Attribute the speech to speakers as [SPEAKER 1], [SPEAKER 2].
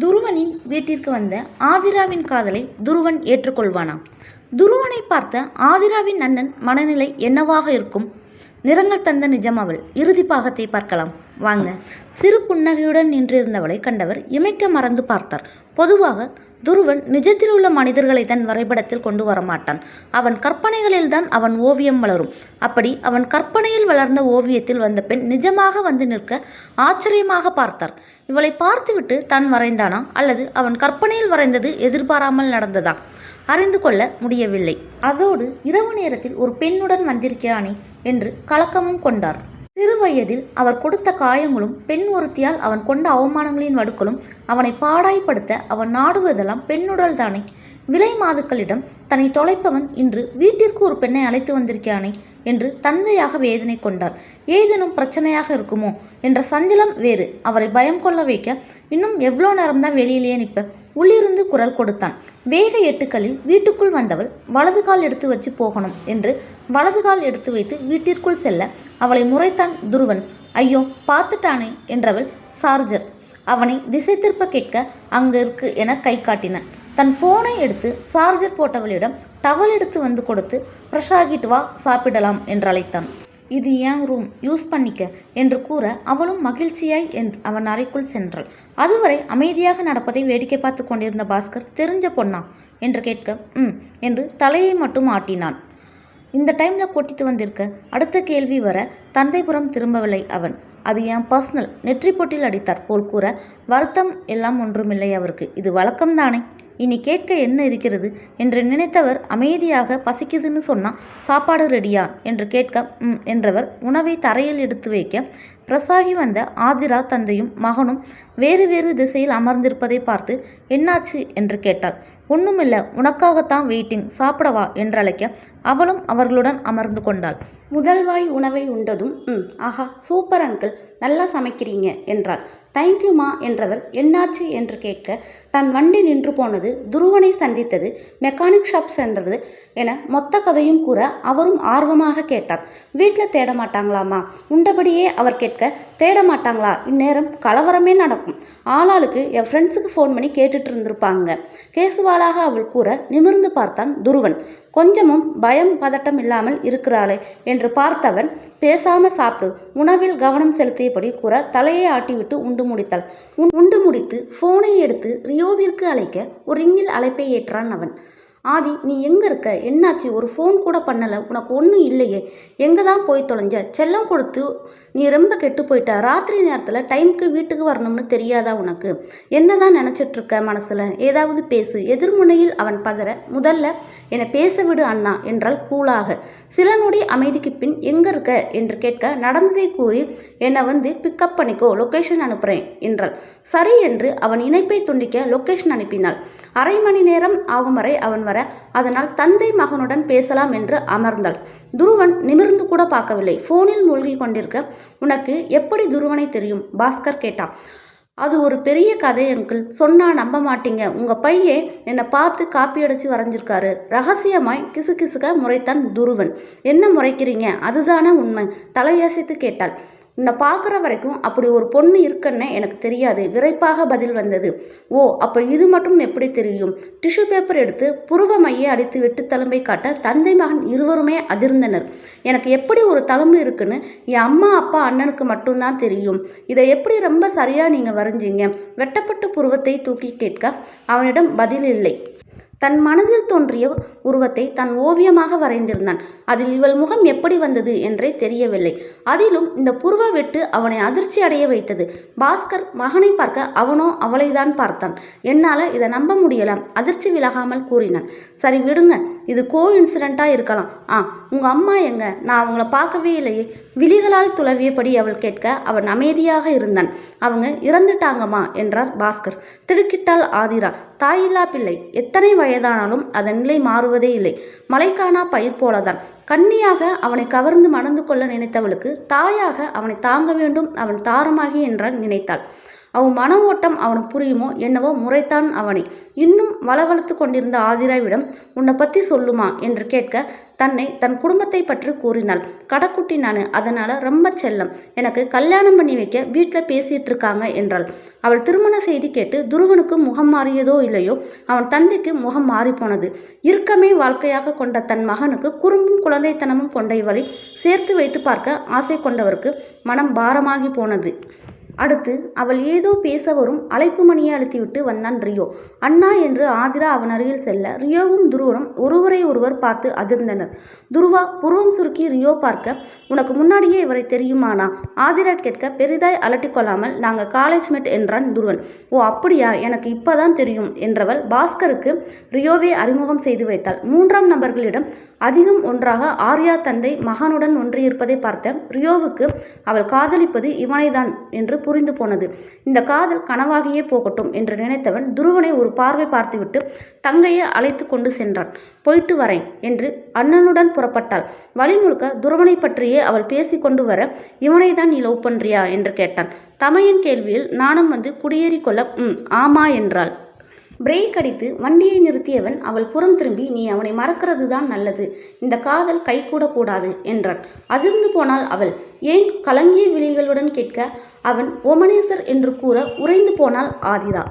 [SPEAKER 1] துருவனின் வீட்டிற்கு வந்த ஆதிராவின் காதலை துருவன் ஏற்றுக்கொள்வானா துருவனை பார்த்த ஆதிராவின் அண்ணன் மனநிலை என்னவாக இருக்கும்? நிறங்கள் தந்த நிஜம் அவள். இறுதி பாகத்தை பார்க்கலாம். வாங்க. சிறு புன்னகையுடன் நின்றிருந்தவளை கண்டவர் இமைக்க மறந்து பார்த்தார். பொதுவாக துருவன் நிஜத்தில் உள்ள மனிதர்களை தன் வரைபடத்தில் கொண்டு வரமாட்டான். அவன் கற்பனைகளில்தான் அவன் ஓவியம் வளரும். அப்படி அவன் கற்பனையில் வளர்ந்த ஓவியத்தில் வந்த பெண் நிஜமாக வந்து நிற்க ஆச்சரியமாக பார்த்தார். இவளை பார்த்துவிட்டு தான் வரைந்தானா? அல்லது அவன் கற்பனையில் வரைந்தது எதிர்பாராமல் நடந்ததா? அறிந்து கொள்ள முடியவில்லை. அதோடு இரவு நேரத்தில் ஒரு பெண்ணுடன் வந்திருக்கிறானே என்று கலக்கமும் கொண்டார். சிறுவயதில் அவர் கொடுத்த காயங்களும் பெண் ஒருத்தியால் அவன் கொண்ட அவமானங்களின் வடுக்களும் அவனை பாடாய்ப்படுத்த அவன் நாடுவதெல்லாம் பெண்ணுடல் தானே. விலை மாதுக்களிடம் தன்னை தொலைப்பவன் இன்று வீட்டிற்கு ஒரு பெண்ணை அழைத்து வந்திருக்கிறானே என்று தந்தையாக வேதனை கொண்டார். ஏதேனும் பிரச்சனையாக இருக்குமோ? என்ற சஞ்சலம் வேறு. அவரை பயம் கொள்ள வைக்க இன்னும் எவ்வளோ நேரம்தான் வெளியிலேயே நிற்ப? உள்ளிருந்து குரல் கொடுத்தான். வேக எட்டுக்களில் வீட்டுக்குள் வந்தவள் வலது கால் எடுத்து வச்சு போகணும் என்று வலது கால் எடுத்து வைத்து வீட்டிற்குள் செல்ல அவளை முறைத்தான் துருவன். ஐயோ பார்த்துட்டானே என்றவள் சார்ஜர். அவனை திசை திருப்ப கேட்க அங்கு இருக்கு என கை காட்டினான். தன் ஃபோனை எடுத்து சார்ஜர் போட்டவளிடம் டவல் எடுத்து வந்து கொடுத்து ஃப்ரெஷ் ஆகிட்டு வா சாப்பிடலாம் என்று அழைத்தான். இது ஏன் ரூம் யூஸ் பண்ணிக்க என்று கூற அவளும் மகிழ்ச்சியாய் என் அவன் அறைக்குள் சென்றாள். அதுவரை அமைதியாக நடப்பதை வேடிக்கை பார்த்து கொண்டிருந்த பாஸ்கர் தெரிஞ்ச பொண்ணா? என்று கேட்க ம் என்று தலையை மட்டும் ஆட்டினான். இந்த டைமில் கூட்டிட்டு வந்திருக்க? அடுத்த கேள்வி வர தந்தைபுரம் திரும்பவில்லை அவன். அது என் பர்சனல் நெற்றி போட்டில் அடித்தார் போல் கூற வருத்தம் எல்லாம் ஒன்றுமில்லை அவருக்கு. இது வழக்கம்தானே? இனி கேட்க என்ன இருக்கிறது? என்று நினைத்தவர் அமைதியாக பசிக்குதுன்னு சொன்னால் சாப்பாடு ரெடியா? என்று கேட்க ம் என்றவர் உணவை தரையில் எடுத்து வைக்க பிரசாகி வந்த ஆதிரா தந்தையும் மகனும் வேறு வேறு திசையில் அமர்ந்திருப்பதை பார்த்து என்னாச்சு? என்று கேட்டாள் ஒன்றுமில்லை உனக்காகத்தான் வெயிட்டிங் சாப்பிடவா? என்றழைக்க அவளும் அவர்களுடன் அமர்ந்து கொண்டாள். முதல்வாய் உணவை உண்டதும் ம் ஆஹா சூப்பர் அங்கிள் நல்லா சமைக்கிறீங்க என்றாள். தேங்க்யூமா என்றவர் என்னாச்சு என்று கேட்க தன் வண்டி நின்று போனது துருவனை சந்தித்தது மெக்கானிக் ஷாப் சென்றது என மொத்த கதையும் கூற அவரும் ஆர்வமாக கேட்டார். வீட்டில் தேட மாட்டாங்களாமா உண்டபடியே அவர் கேட்க தேட மாட்டாங்களா இந்நேரம் கலவரமே நடக்கும். ஆளாளுக்கு என் ஃப்ரெண்ட்ஸுக்கு ஃபோன் பண்ணி கேட்டுட்டு இருந்திருப்பாங்க. கேசுவாளாக அவள் கூற நிமிர்ந்து பார்த்தான் துருவன். கொஞ்சமும் பயம் பதட்டம் இல்லாமல் இருக்கிறாளே என்று பார்த்தவன் பேசாம சாப்பிடு உணவில் கவனம் செலுத்தியபடி கூற தலையை ஆட்டிவிட்டு உண்டு முடித்தாள். உண்- உண்டு முடித்து ஃபோனை எடுத்து ரியோவிற்கு அழைக்க ஒரு ரிங்கில் அழைப்பை ஏற்றான் அவன். ஆதி நீ எங்கே இருக்க? என்னாச்சு? ஒரு ஃபோன் கூட பண்ணலை. உனக்கு ஒன்றும் இல்லையே. எங்கே தான் போய் தொலைஞ்ச? செல்லம் கொடுத்து நீ ரொம்ப கெட்டு போயிட்ட? ராத்திரி நேரத்தில் டைம்க்கு வீட்டுக்கு வரணும்னு தெரியாதா உனக்கு? என்ன தான் நினச்சிட்டு இருக்க மனசில்? ஏதாவது பேசு. எதிர்முனையில் அவன் பதற முதல்ல என்னை பேச விடு அண்ணா என்றால் கூலாக. சில நொடி அமைதிக்கு பின் எங்கே இருக்க? என்று கேட்க நடந்ததை கூறி என்னை வந்து பிக்கப் பண்ணிக்கோ லொக்கேஷன் அனுப்புகிறேன் என்றாள். சரி என்று அவன் இணைப்பை துண்டிக்க லொக்கேஷன் அனுப்பினாள். அரை மணி நேரம் ஆகும் வரை அவன் வர அதனால் தந்தை மகனுடன் பேசலாம் என்று அமர்ந்தாள். துருவன் நிமிர்ந்து கூட பார்க்கவில்லை. ஃபோனில் மூழ்கி கொண்டிருக்க உனக்கு எப்படி துருவனை தெரியும்? பாஸ்கர் கேட்டான். அது ஒரு பெரிய கதை அங்கிள். சொன்னால் நம்ப மாட்டீங்க. உங்கள் பையன் என்னை பார்த்து காப்பி அடித்து வரைஞ்சிருக்காரு. ரகசியமாய் கிசு கிசுக முறைத்தான் துருவன். என்ன முறைக்கிறீங்க? அதுதானே உண்மை. தலையசைத்து கேட்டாள். உன்னை பார்க்குற வரைக்கும் அப்படி ஒரு பொண்ணு இருக்குன்னு எனக்கு தெரியாது. விரைப்பாக பதில் வந்தது. ஓ அப்போ இது மட்டும் எப்படி தெரியும்? டிஷ்யூ பேப்பர் எடுத்து புருவ மையை அடித்து வெட்டு தழும்பை காட்ட தந்தை மகன் இருவருமே அதிர்ந்தனர். எனக்கு எப்படி ஒரு தழும்பு இருக்குன்னு என் அம்மா அப்பா அண்ணனுக்கு மட்டும்தான் தெரியும். இதை எப்படி ரொம்ப சரியாக நீங்கள் வரைஞ்சீங்க? வெட்டப்பட்ட புருவத்தை தூக்கி கேட்க அவனிடம் பதில் இல்லை. தன் மனதில் தோன்றிய உருவத்தை தன் ஓவியமாக வரைந்திருந்தான். அதில் இவள் முகம் எப்படி வந்தது என்றே தெரியவில்லை. அதிலும் இந்த புருவ வெட்டு அவனை அதிர்ச்சி அடைய வைத்தது. பாஸ்கர் மகனை பார்க்க அவனோ அவளைதான் பார்த்தான். என்னால் இதை நம்ப முடியலாம். அதிர்ச்சி விலகாமல் கூறினான். சரி விடுங்க. இது கோ இன்சிடெண்ட்டாக இருக்கலாம். ஆ உங்கள் அம்மா எங்க? நான் அவங்கள பார்க்கவே இல்லையே. விழிகளால் துளவியபடி அவள் கேட்க அவன் அமைதியாக இருந்தான். அவங்க இறந்துட்டாங்கம்மா என்றார் பாஸ்கர். திடுக்கிட்டால் ஆதிரா. தாயில்லா பிள்ளை. எத்தனை வயதானாலும் அதன் நிலை மாறுவதே இல்லை. மலைக்கானா பயிர் போலதான். கண்ணியாக அவனை கவர்ந்து மணந்து கொள்ள நினைத்தவளுக்கு தாயாக அவனை தாங்க வேண்டும் அவன் தாரமாகி என்றான் நினைத்தாள். அவன் மன ஓட்டம் அவனுக்கு புரியுமோ என்னவோ முறைத்தான் அவனை. இன்னும் வளவளத்து கொண்டிருந்த ஆதிராவிடம் உன்னை பற்றி சொல்லுமா? என்று கேட்க தன்னை தன் குடும்பத்தை பற்றி கூறினாள். கடைக்குட்டி நான் அதனால் ரொம்ப செல்லம். எனக்கு கல்யாணம் பண்ணி வைக்க வீட்டில் பேசிகிட்டு இருக்காங்க என்றாள். அவள் திருமண செய்தி கேட்டு துருவனுக்கு முகம் மாறியதோ இல்லையோ அவன் தந்தைக்கு முகம் மாறிப்போனது இறுக்கமே வாழ்க்கையாக கொண்ட தன் மகனுக்கு குறும்பும் குழந்தைத்தனமும் கொண்ட இவளை சேர்த்து வைத்து பார்க்க ஆசை கொண்டவருக்கு மனம் பாரமாகி போனது. அடுத்து அவள் ஏதோ பேச வரும் அழைப்பு மணியை அழுத்திவிட்டு வந்தான் ரியோ. அண்ணா என்று ஆதிரா அவன் அருகில் செல்ல ரியோவும் துருவனும் ஒருவரை ஒருவர் பார்த்து அதிர்ந்தனர். துருவா புருவம் சுருக்கி ரியோ பார்க்க உனக்கு முன்னாடியே இவரை தெரியுமானா ஆதிரா கேட்க பெரிதாய் அலட்டிக்கொள்ளாமல் நாங்கள் காலேஜ் மெட் என்றான் துருவன். ஓ அப்படியா? எனக்கு இப்போதான் தெரியும் என்றவள் பாஸ்கருக்கு ரியோவை அறிமுகம் செய்து வைத்தாள். மூன்றாம் நபர்களிடம் அதிகம் ஒன்றாக ஆர்யா தந்தை மகனுடன் ஒன்றியிருப்பதை பார்த்த ரியோவுக்கு அவள் காதலிப்பது இவனைதான் என்று புரிந்து போனது. இந்த காதல் கனவாகியே போகட்டும் என்று நினைத்தவன் துருவனை ஒரு பார்வை பார்த்துவிட்டு தங்கையை அழைத்து கொண்டு சென்றான். போயிட்டு வரேன் என்று அண்ணனுடன் புறப்பட்டாள். வழி முழுக்க துருவனை பற்றியே அவள் பேசி கொண்டு வர இவனை தான் நீ லவ் பண்றியா? என்று கேட்டான். தமையன் கேள்வியில் நாணம் வந்து குடியேறிக்கொள்ள ம் ஆமா என்றாள். பிரேக் அடித்து வண்டியை நிறுத்தியவன் அவள் புறம் திரும்பி நீ அவனை மறக்கிறது தான் நல்லது. இந்த காதல் கைகூடக்கூடாது என்றான். அதிர்ந்து போனாள் அவள். ஏன்? கலங்கிய விழிகளுடன் கேட்க? அவன் ஓமனேசர் என்று கூற உறைந்து போனாள் ஆதிரா.